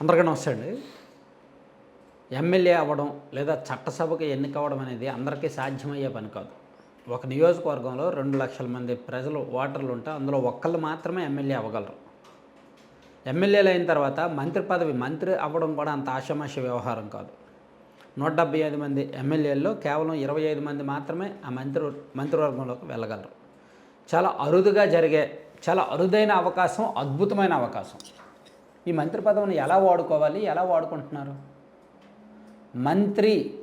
అందరికీ నమస్తే అండి ఎమ్మెల్యే అవ్వడం లేదా చట్టసభకు ఎన్నికవ్వడం అనేది అందరికీ సాధ్యమయ్యే పని కాదు. ఒక నియోజకవర్గంలో రెండు లక్షల మంది ప్రజలు ఓటర్లు ఉంటే అందులో ఒక్కళ్ళు మాత్రమే ఎమ్మెల్యే అవ్వగలరు. ఎమ్మెల్యేలు అయిన తర్వాత మంత్రి పదవి మంత్రి అవ్వడం కూడా అంత ఆషమాష వ్యవహారం కాదు. నూట డెబ్బై ఐదు మంది ఎమ్మెల్యేల్లో కేవలం ఇరవై ఐదు మంది మాత్రమే ఆ మంత్రి మంత్రివర్గంలోకి వెళ్ళగలరు. చాలా అరుదుగా జరిగే చాలా అరుదైన అవకాశం అద్భుతమైన అవకాశం. ఈ మంత్రి పదవిని ఎలా వాడుకోవాలి ఎలా వాడుకుంటున్నారు? మంత్రి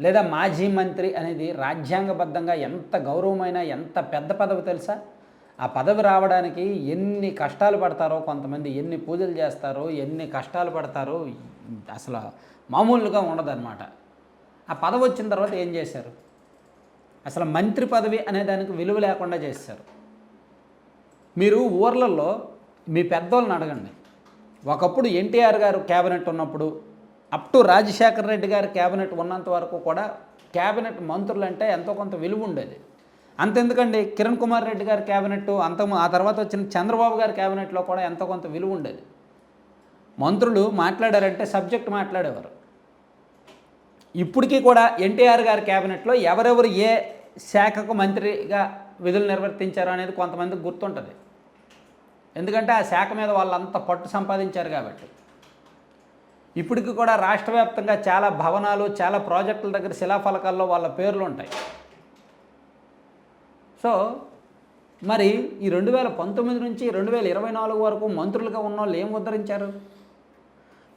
లేదా మాజీ మంత్రి అనేది రాజ్యాంగబద్ధంగా ఎంత గౌరవమైన ఎంత పెద్ద పదవి తెలుసా? ఆ పదవి రావడానికి ఎన్ని కష్టాలు పడతారో కొంతమంది ఎన్ని పూజలు చేస్తారో ఎన్ని కష్టాలు పడతారో అసలు మామూలుగా ఉండదన్నమాట. ఆ పదవి వచ్చిన తర్వాత ఏం చేశారు? అసలు మంత్రి పదవి అనే దానికి విలువ లేకుండా చేశారు. మీరు ఊర్లలో మీ పెద్దోళ్ళని అడగండి. ఒకప్పుడు ఎన్టీఆర్ గారు క్యాబినెట్ ఉన్నప్పుడు అప్ టు రాజశేఖర రెడ్డి గారి క్యాబినెట్ ఉన్నంత వరకు కూడా క్యాబినెట్ మంత్రులు అంటే ఎంతో కొంత విలువ ఉండేది. అంతెందుకండి? కిరణ్ కుమార్ రెడ్డి గారి క్యాబినెట్ అంత ఆ తర్వాత వచ్చిన చంద్రబాబు గారి క్యాబినెట్లో కూడా ఎంతో కొంత విలువ ఉండేది. మంత్రులు మాట్లాడారంటే సబ్జెక్ట్ మాట్లాడేవారు. ఇప్పటికీ కూడా ఎన్టీఆర్ గారి క్యాబినెట్లో ఎవరెవరు ఏ శాఖకు మంత్రిగా విధులు నిర్వర్తించారు అనేది కొంతమందికి గుర్తుంటుంది. ఎందుకంటే ఆ శాఖ మీద వాళ్ళంతా పట్టు సంపాదించారు కాబట్టి. ఇప్పటికి కూడా రాష్ట్ర వ్యాప్తంగా చాలా భవనాలు చాలా ప్రాజెక్టుల దగ్గర శిలాఫలకాల్లో వాళ్ళ పేర్లు ఉంటాయి. సో మరి ఈ రెండు వేల పంతొమ్మిది నుంచి రెండు వేల ఇరవై నాలుగు వరకు మంత్రులుగా ఉన్న వాళ్ళు ఏం ఉద్ధరించారు?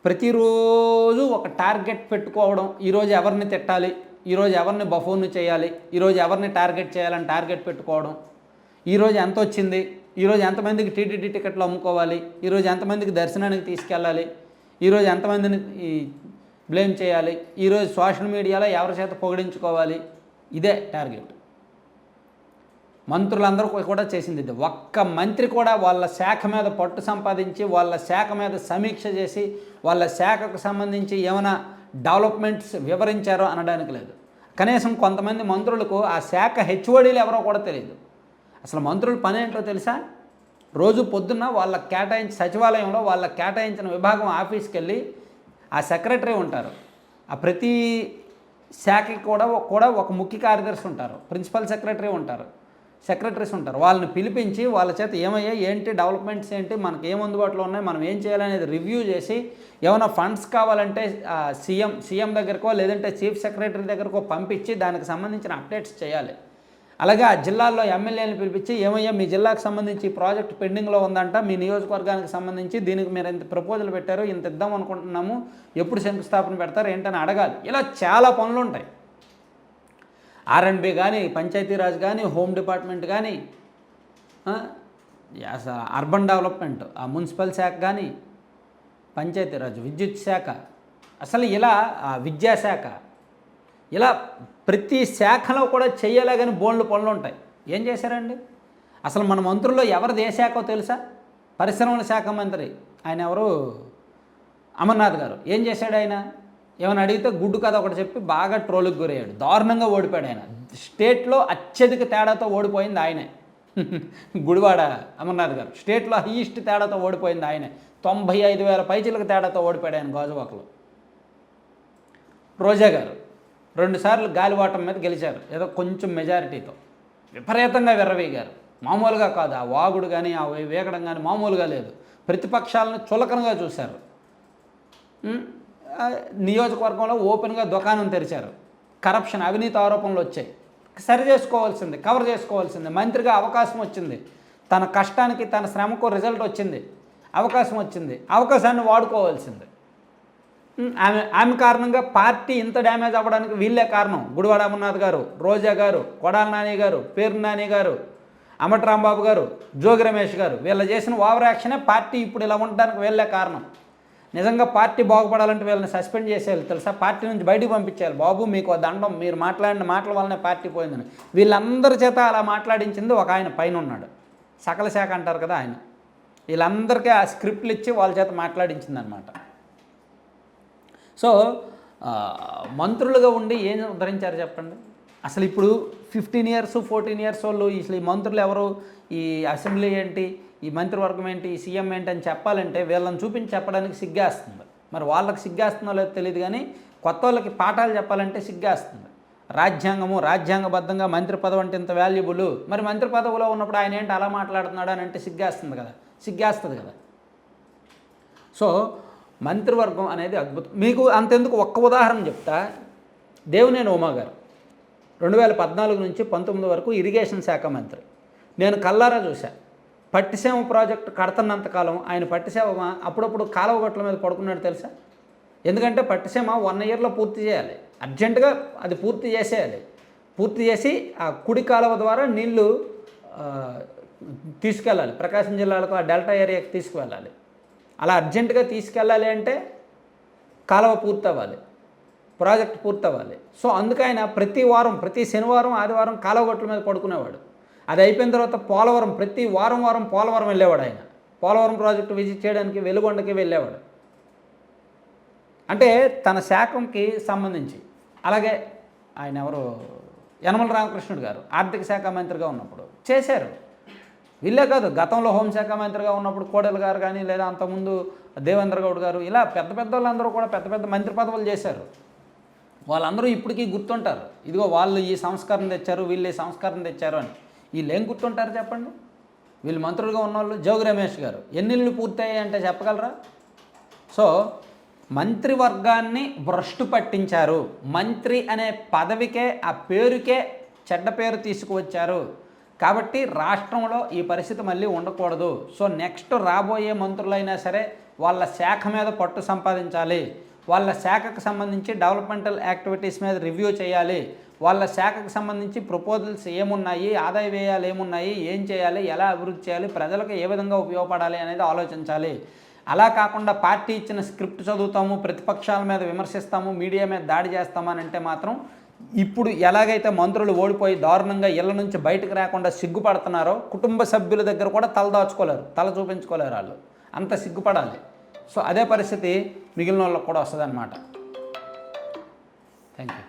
ప్రతిరోజు ఒక టార్గెట్ పెట్టుకోవడం ఈరోజు ఎవరిని తిట్టాలి ఈరోజు ఎవరిని బఫోన్ చేయాలి ఈరోజు ఎవరిని టార్గెట్ చేయాలని టార్గెట్ పెట్టుకోవడం ఈరోజు ఎంత వచ్చింది ఈరోజు ఎంతమందికి టీటీడీ టికెట్లు అమ్ముకోవాలి? ఈరోజు ఎంతమందికి దర్శనానికి తీసుకెళ్ళాలి? ఈరోజు ఎంతమందిని బ్లేమ్ చేయాలి? ఈరోజు సోషల్ మీడియాలో ఎవరి చేత పొగిడించుకోవాలి? ఇదే టార్గెట్. మంత్రులందరూ కూడా చేసింది ఇది. ఒక్క మంత్రి కూడా వాళ్ళ శాఖ మీద పట్టు సంపాదించి వాళ్ళ శాఖ మీద సమీక్ష చేసి వాళ్ళ శాఖకు సంబంధించి ఏమైనా డెవలప్మెంట్స్ వివరించారో అనడానికి లేదు. కనీసం కొంతమంది మంత్రులకు ఆ శాఖ హెచ్ఓడీలు ఎవరో కూడా తెలియదు. అసలు మంత్రుల పని ఏంటో తెలుసా? రోజు పొద్దున్న వాళ్ళ కేటాయించి సచివాలయంలో వాళ్ళ కేటాయించిన విభాగం ఆఫీస్కి వెళ్ళి ఆ సెక్రటరీ ఉంటారు. ఆ ప్రతి శాఖకి కూడా కూడా ఒక ముఖ్య కార్యదర్శి ఉంటారు. ప్రిన్సిపల్ సెక్రటరీ ఉంటారు. సెక్రటరీస్ ఉంటారు. వాళ్ళని పిలిపించి వాళ్ళ చేత ఏమయ్యా ఏంటి డెవలప్మెంట్స్ ఏంటి మనకి ఏం అందుబాటులో ఉన్నాయి మనం ఏం చేయాలనేది రివ్యూ చేసి ఏమైనా ఫండ్స్ కావాలంటే సీఎం సీఎం దగ్గరకో లేదంటే చీఫ్ సెక్రటరీ దగ్గరకో పంపించి దానికి సంబంధించిన అప్డేట్స్ చేయాలి. అలాగే ఆ జిల్లాల్లో ఎమ్మెల్యేని పిలిపించి ఏమయ్యా మీ జిల్లాకు సంబంధించి ప్రాజెక్ట్ పెండింగ్లో ఉందంట మీ నియోజకవర్గానికి సంబంధించి దీనికి మీరు ఇంత ప్రపోజల్ పెట్టారు ఇంత ఇద్దాం అనుకుంటున్నాము ఎప్పుడు శంకుస్థాపన పెడతారు ఏంటని అడగాలి. ఇలా చాలా పనులు ఉంటాయి. ఆర్ఎండ్బి కానీ పంచాయతీరాజ్ కానీ హోమ్ డిపార్ట్మెంట్ కానీ అర్బన్ డెవలప్మెంట్ ఆ మున్సిపల్ శాఖ కానీ పంచాయతీరాజ్ విద్యుత్ శాఖ అసలు ఇలా ఆ విద్యాశాఖ ఇలా ప్రతి శాఖలో కూడా చేయలేగని బోన్లు పనులు ఉంటాయి. ఏం చేశారండి? అసలు మన మంత్రుల్లో ఎవరిది ఏ శాఖో తెలుసా? పరిశ్రమల శాఖ మంత్రి. ఆయన ఎవరు? అమర్నాథ్ గారు. ఏం చేశాడు ఆయన? ఏమైనా అడిగితే గుడ్డు కథ ఒకటి చెప్పి బాగా ట్రోల్కి గురయ్యాడు. దారుణంగా ఓడిపోయాడు ఆయన. స్టేట్లో అత్యధిక తేడాతో ఓడిపోయింది ఆయనే. గుడివాడ అమర్నాథ్ గారు. స్టేట్లో హైయెస్ట్ తేడాతో ఓడిపోయింది ఆయనే. తొంభై ఐదు వేల పైచీలకు తేడాతో ఓడిపోయాడు ఆయన గాజువాకలో. రోజా గారు. రెండుసార్లు గాలివాటం మీద గెలిచారు. ఏదో కొంచెం మెజారిటీతో. విపరీతంగా విర్రవీగారు. మామూలుగా కాదు. ఆ వాగుడు కానీ ఆ వేగడం కానీ మామూలుగా లేదు. ప్రతిపక్షాలను చులకనగా చూశారు. నియోజకవర్గంలో ఓపెన్గా దుకాణం తెరిచారు. కరప్షన్ అవినీతి ఆరోపణలు వచ్చాయి. సరి చేసుకోవాల్సింది కవర్ చేసుకోవాల్సింది. మంత్రిగా అవకాశం వచ్చింది. తన కష్టానికి తన శ్రమకు రిజల్ట్ వచ్చింది. అవకాశం వచ్చింది. అవకాశాన్ని వాడుకోవాల్సింది. ఆమె ఆమె కారణంగా పార్టీ ఇంత డ్యామేజ్ అవ్వడానికి వీళ్ళే కారణం. గుడివాడ అమర్నాథ్ గారు రోజా గారు కొడాల నాని గారు పేరు నాని గారు అమట రాంబాబు గారు జోగి రమేష్ గారు వీళ్ళు చేసిన ఓవర్ యాక్షనే పార్టీ ఇప్పుడు ఇలా ఉండడానికి వీళ్ళే కారణం. నిజంగా పార్టీ బాగుపడాలంటే వీళ్ళని సస్పెండ్ చేసేయాలి. తెలుసా? పార్టీ నుంచి బయటకు పంపించాలి బాబు మీకు దండం మీరు మాట్లాడిన మాటల వల్లనే పార్టీ పోయిందని. వీళ్ళందరి చేత అలా మాట్లాడించింది ఒక ఆయన పైన ఉన్నాడు. సకల శాఖ అంటారు కదా ఆయన. వీళ్ళందరికీ ఆ స్క్రిప్ట్లు ఇచ్చి వాళ్ళ చేత మాట్లాడించింది అనమాట సో మంత్రులుగా ఉండి ఏం ఉద్ధరించారు చెప్పండి? అసలు ఇప్పుడు ఫిఫ్టీన్ ఇయర్స్ ఫోర్టీన్ ఇయర్స్ వాళ్ళు అసలు ఈ మంత్రులు ఎవరు? ఈ అసెంబ్లీ ఏంటి? ఈ మంత్రివర్గం ఏంటి? ఈ సీఎం ఏంటి అని చెప్పాలంటే వీళ్ళని చూపించి చెప్పడానికి సిగ్గేస్తుంది. మరి వాళ్ళకి సిగ్గేస్తుందో లేదో తెలియదు కానీ కొత్త వాళ్ళకి పాఠాలు చెప్పాలంటే సిగ్గేస్తుంది. రాజ్యాంగము రాజ్యాంగబద్ధంగా మంత్రి పదవి అంటే ఇంత వాల్యుబుల్ మరి మంత్రి పదవిలో ఉన్నప్పుడు ఆయన ఏంటి అలా మాట్లాడుతున్నాడు అని అంటే సిగ్గేస్తుంది కదా. సిగ్గేస్తుంది కదా. సో మంత్రివర్గం అనేది అద్భుతం. మీకు అంతెందుకు ఒక్క ఉదాహరణ చెప్తా. దేవినేని ఉమా గారు. రెండు వేల పద్నాలుగు నుంచి పంతొమ్మిది వరకు ఇరిగేషన్ శాఖ మంత్రి. నేను కల్లారా చూశా. పట్టిసీమ ప్రాజెక్టు కడుతున్నంతకాలం ఆయన పట్టిసీమ అప్పుడప్పుడు కాలువ గట్ల మీద పడుకున్నాడు తెలుసా? ఎందుకంటే పట్టిసీమ వన్ ఇయర్లో పూర్తి చేయాలి. అర్జెంటుగా అది పూర్తి చేసేయాలి. పూర్తి చేసి ఆ కుడి కాలువ ద్వారా నీళ్ళు తీసుకెళ్ళాలి. ప్రకాశం జిల్లాలకు ఆ డెల్టా ఏరియాకి తీసుకువెళ్ళాలి. అలా అర్జెంటుగా తీసుకెళ్ళాలి అంటే కాలువ పూర్తవ్వాలి. ప్రాజెక్ట్ పూర్తవ్వాలి. సో అందుకైన ప్రతి వారం ప్రతి శనివారం ఆదివారం కాలువగొట్ల మీద పడుకునేవాడు. అది అయిపోయిన తర్వాత పోలవరం ప్రతి వారం వారం పోలవరం వెళ్ళేవాడు ఆయన. పోలవరం ప్రాజెక్టు విజిట్ చేయడానికి వెలుగొండకి వెళ్ళేవాడు. అంటే తన శాఖంకి సంబంధించి. అలాగే ఆయన ఎవరు? యనమల రామకృష్ణుడు గారు ఆర్థిక శాఖ మంత్రిగా ఉన్నప్పుడు చేశారు. వీళ్ళే కాదు గతంలో హోంశాఖ మంత్రిగా ఉన్నప్పుడు కోడెల గారు కానీ లేదా అంతకుముందు దేవేంద్ర గౌడ్ గారు ఇలా పెద్ద పెద్ద వాళ్ళందరూ కూడా పెద్ద పెద్ద మంత్రి పదవులు చేశారు. వాళ్ళందరూ ఇప్పటికీ గుర్తుంటారు ఇదిగో వాళ్ళు ఈ సంస్కరణ తెచ్చారు వీళ్ళు ఈ సంస్కరణ తెచ్చారు అని. వీళ్ళు ఏం గుర్తుంటారు చెప్పండి? వీళ్ళు మంత్రులుగా ఉన్నవాళ్ళు జోగి రమేష్ గారు. ఎన్నిళ్ళు పూర్తయ్యాయి అంటే చెప్పగలరా? సో మంత్రివర్గాన్ని భ్రష్టు పట్టించారు. మంత్రి అనే పదవికే ఆ పేరుకే చెడ్డ పేరు తీసుకువచ్చారు. కాబట్టి రాష్ట్రంలో ఈ పరిస్థితి మళ్ళీ ఉండకూడదు. సో నెక్స్ట్ రాబోయే మంత్రులైనా సరే వాళ్ళ శాఖ మీద పట్టు సంపాదించాలి. వాళ్ళ శాఖకు సంబంధించి డెవలప్మెంటల్ యాక్టివిటీస్ మీద రివ్యూ చేయాలి. వాళ్ళ శాఖకు సంబంధించి ప్రపోజల్స్ ఏమున్నాయి? ఆదాయ వ్యయాలు ఏమున్నాయి? ఏం చేయాలి? ఎలా అభివృద్ధి చేయాలి? ప్రజలకు ఏ విధంగా ఉపయోగపడాలి అనేది ఆలోచించాలి. అలా కాకుండా పార్టీ ఇచ్చిన స్క్రిప్ట్ చదువుతాము ప్రతిపక్షాల మీద విమర్శిస్తాము మీడియా మీద దాడి చేస్తామని అంటే మాత్రం ఇప్పుడు ఎలాగైతే మంత్రులు ఓడిపోయి దారుణంగా ఇళ్ళ నుంచి బయటకు రాకుండా సిగ్గుపడుతున్నారో కుటుంబ సభ్యుల దగ్గర కూడా తల దాచుకోలేరు తల చూపించుకోలేరు వాళ్ళు. అంత సిగ్గుపడాలి. సో అదే పరిస్థితి మిగిలిన వాళ్ళకి కూడా వస్తుంది అనమాట థ్యాంక్ యూ